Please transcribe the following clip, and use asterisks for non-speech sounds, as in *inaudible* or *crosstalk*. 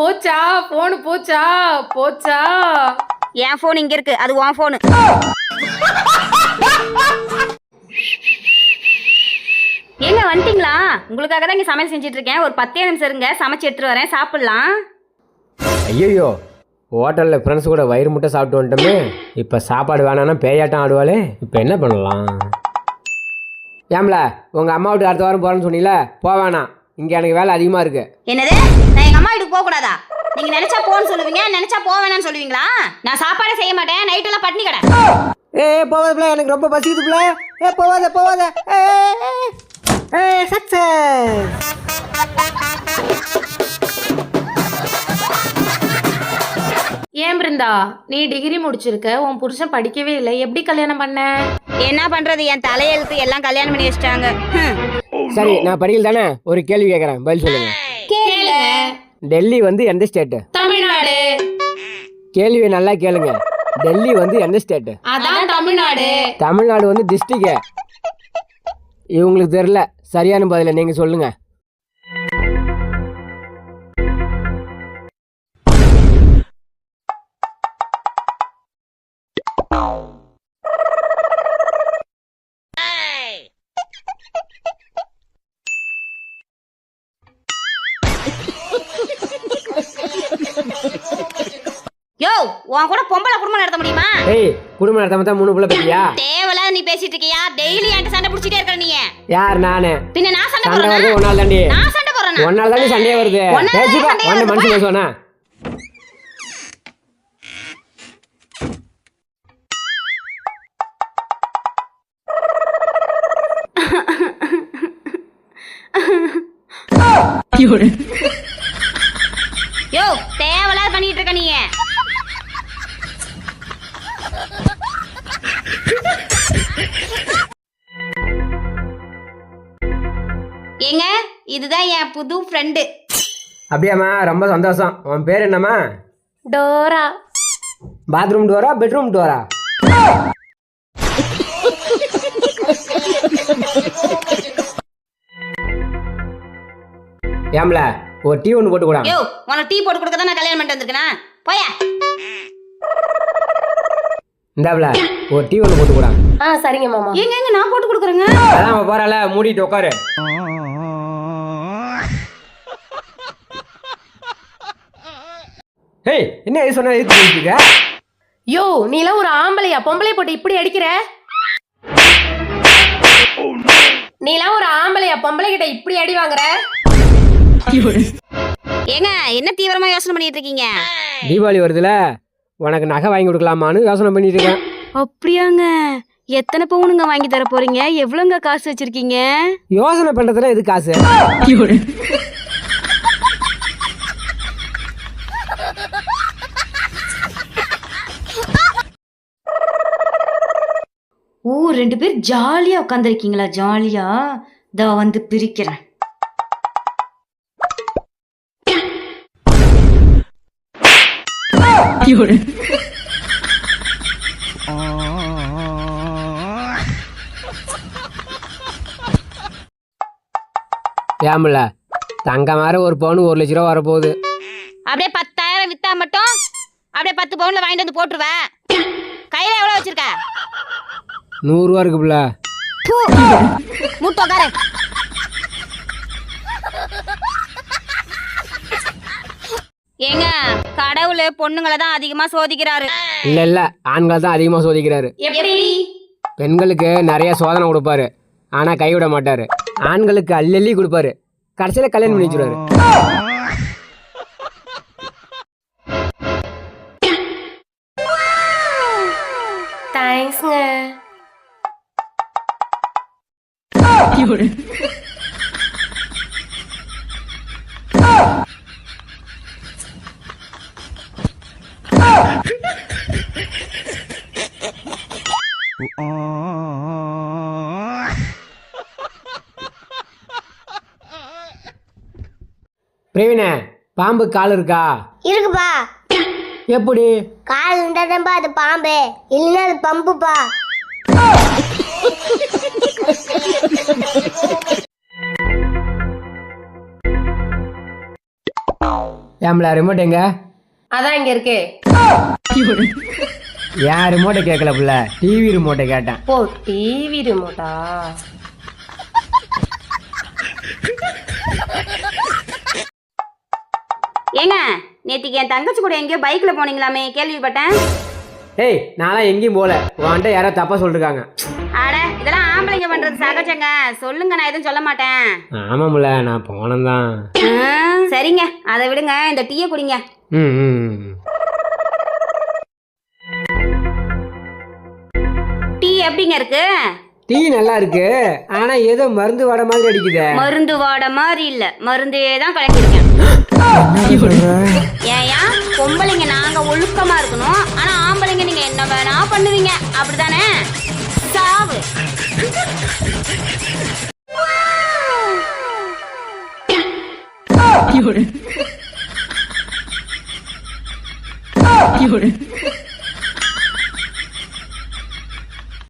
போச்சா? போன் போச்சா? போச்சா? என் ஃபோன் இங்க இருக்கு. அது உன் ஃபோனு ஏங்க வந்துட்டீங்களா? உங்களுக்காக தான் இங்க சமையல் செஞ்சுட்டு இருக்கேன். ஒரு பத்தே நிமிஷம் இருங்க. சமைச்சு எடுத்துட்டு வரேன். சாப்பிடலாம். ஐயோ ஹோட்டலில் ஃப்ரெண்ட்ஸ் கூட வயிறு முட்டை சாப்பிட்டு வந்துட்டோமே. இப்போ சாப்பாடு வேணான்னா பேயாட்டம் ஆடுவாளே. இப்போ என்ன பண்ணலாம்? ஏம்ல உங்கள் அம்மா வீட்டுக்கு அடுத்த வாரம் போகிறேன்னு சொன்னீல. போக வேணாம். இங்கே எனக்கு வேலை அதிகமாக இருக்குது என்னது? அம்மா வீட்டுக்கு போக கூடாதா? நீங்க நினைச்சா போன்னு சொல்லுவீங்க நினைச்சா போக வேணாம்னு சொல்லுவீங்களா? நான் சாப்பாடே செய்ய மாட்டேன் நைட் எல்லாம் பட்னி கடை. ஏ போவாதப்பில எனக்கு ரொம்ப பசிக்குதுப்பில ஏ போவாத போவாத ஏ சக்சஸ் ஏன் பிருந்தா நீ டிகிரி முடிச்சிருக்க உன் புருஷன் படிக்கவே இல்லை எப்படி கல்யாணம் பண்ண? என்ன பண்றது என் தலையெழுத்து எல்லாம் கல்யாணம் பண்ணி வச்சிட்டாங்க. சரி நான் படிக்கல தானே? ஒரு கேள்வி கேட்குறேன் பதில் சொல்லுங்கள் கேளுங்க டெல்லி வந்து எந்த ஸ்டேட்டு? தமிழ்நாடு. கேள்வி நல்லா கேளுங்க. டெல்லி வந்து எந்த ஸ்டேட்டு? அதான் தமிழ்நாடு. தமிழ்நாடு வந்து டிஸ்ட்ரிக்ட் இவங்களுக்கு தெரில சரியான பதில நீங்க சொல்லுங்க. யோ உன் கூட பொம்பளை குடும்பம் நடத்த முடியுமா? ஏய் குடும்பம் நடத்தாம தான் மூணு புள்ள பத்தியா தேவையில்லாத நீ பேசிட்டு இருக்கியா? டெய்லி என்கிட்ட சண்டை பிடிச்சிட்டே இருக்க நீ. யார் நானு? பின்ன நான் சண்டை சண்டை வருது போடுறேனா ஒன்னால தாண்டி. நான் சண்டை போடுறேனா? ஒன்னால தாண்டி சண்டையே வருது. பேசிப்பா வருது, மனுஷன். பேசுவானா? *laughs* பண்ணிட்டு இருக்க நீ ஏங்க இதுதான் என் புது ஃப்ரெண்டு அப்படியாம்மா ரொம்ப சந்தோஷம். உன் பேர் என்னம்மா? Dora. Bathroom Dora bedroom Dora ஏம்ல? ஒரு டீ ஒன்று போட்டு கூட யோ உனக்கு டீ போட்டு கொடுக்க தான் நான் கல்யாணம் பண்ணிட்டு வந்திருக்கேனா? போயா. இந்தாப்ல ஒரு டீ ஒன்று போட்டு கூட ஆ சரிங்க மாமா. ஏங்க எங்க நான் போட்டு கொடுக்குறேங்க. அதான் போறால மூடிட்டு உட்காரு ஏய் என்ன சொன்னா இருக்க? யோ நீலாம் ஒரு ஆம்பளையா? பொம்பளை போட்டு இப்படி அடிக்கிற? நீலாம் ஒரு ஆம்பளையா? பொம்பளை கிட்ட இப்படி அடி வாங்குற? ஏங்க என்ன தீவிரமா யோசனை பண்ணிட்டு இருக்கீங்க? தீபாவளி வருதுல உனக்கு நகை வாங்கி கொடுக்கலாமான்னு யோசனை பண்ணிட்டு இருக்கேன். அப்படியாங்க. எத்தனை பவுனுங்க வாங்கி தர போறீங்க? எவ்வளோங்க காசு வச்சிருக்கீங்க? யோசனை பண்றதுல எது காசு? ஓ ரெண்டு பேர் ஜாலியா உட்காந்துருக்கீங்களா ஜாலியா? இதோ வந்து பிரிக்கிறேன். ஏமில்ல தங்க மாதிரி ஒரு பவுன் ஒரு லட்ச ரூபா வரப்போகுது. அப்படியே பத்தாயிரம் வித்தா மட்டும் அப்படியே பத்து பவுன்ல வாங்கிட்டு வந்து போட்டுருவேன் கையில எவ்வளவு வச்சிருக்க? நூறுரூவா இருக்கு பிள்ள மூட்டை உட்காரு. ஏங்க கடவுள் பொண்ணுங்களை தான் அதிகமா சோதிக்கிறாரு. இல்லை இல்லை. ஆண்களை தான் அதிகமாக சோதிக்கிறாரு. பெண்களுக்கு நிறைய சோதனை கொடுப்பாரு. ஆனால் கைவிட மாட்டாரு. ஆண்களுக்கு அள்ளி கொடுப்பாரு. கடைசியில் கல்யாணம் பண்ணி வச்சிருவாரு. தேங்க்ஸ்ங்க பிரவீன பாம்பு கால் இருக்கா? இருக்குப்பா. எப்படி? கால் இருந்தாதான்ப்பா அது பாம்பு. இல்லைன்னா அது பம்புப்பா. ஏம்ல ரிமோட் எங்க? அதான் இங்க இருக்கு. ஏன் ரிமோட்டை கேட்கல புள்ள? டிவி ரிமோட்டை கேட்டேன். ஓ டிவி ரிமோட்டா ஏங்க நேத்திக்கு என் தங்கச்சி கூட எங்கேயோ பைக்ல போனீங்களாமே கேள்விப்பட்டேன். ஏய் நான்லாம் எங்கேயும் போகல. உன்கிட்ட யாரோ தப்பா சொல்லிருக்காங்க. அட இதெல்லாம் ஆம்பளைங்க பண்றது சகஜங்க. சொல்லுங்க நான் எதுவும் சொல்ல மாட்டேன். ஆமாம்ல நான் போனேன் ஆ, சரிங்க அதை விடுங்க இந்த டீயை குடிங்க. ம் ம். டீ எப்படிங்க இருக்கு? டீ நல்லா இருக்கு ஆனா ஏதோ மருந்து வட மாதிரி அடிக்குதே. மருந்து வாட மாதிரி இல்ல. மருந்தே தான் கலக்கிருக்கேன் ஏயா பொம்பளைங்க நாங்க ஒழுக்கமா இருக்கணும். ஆனா ஆம்பளைங்க நீங்க என்ன வேணா பண்ணுவீங்க. அப்படிதானே? சாவு. Fiore.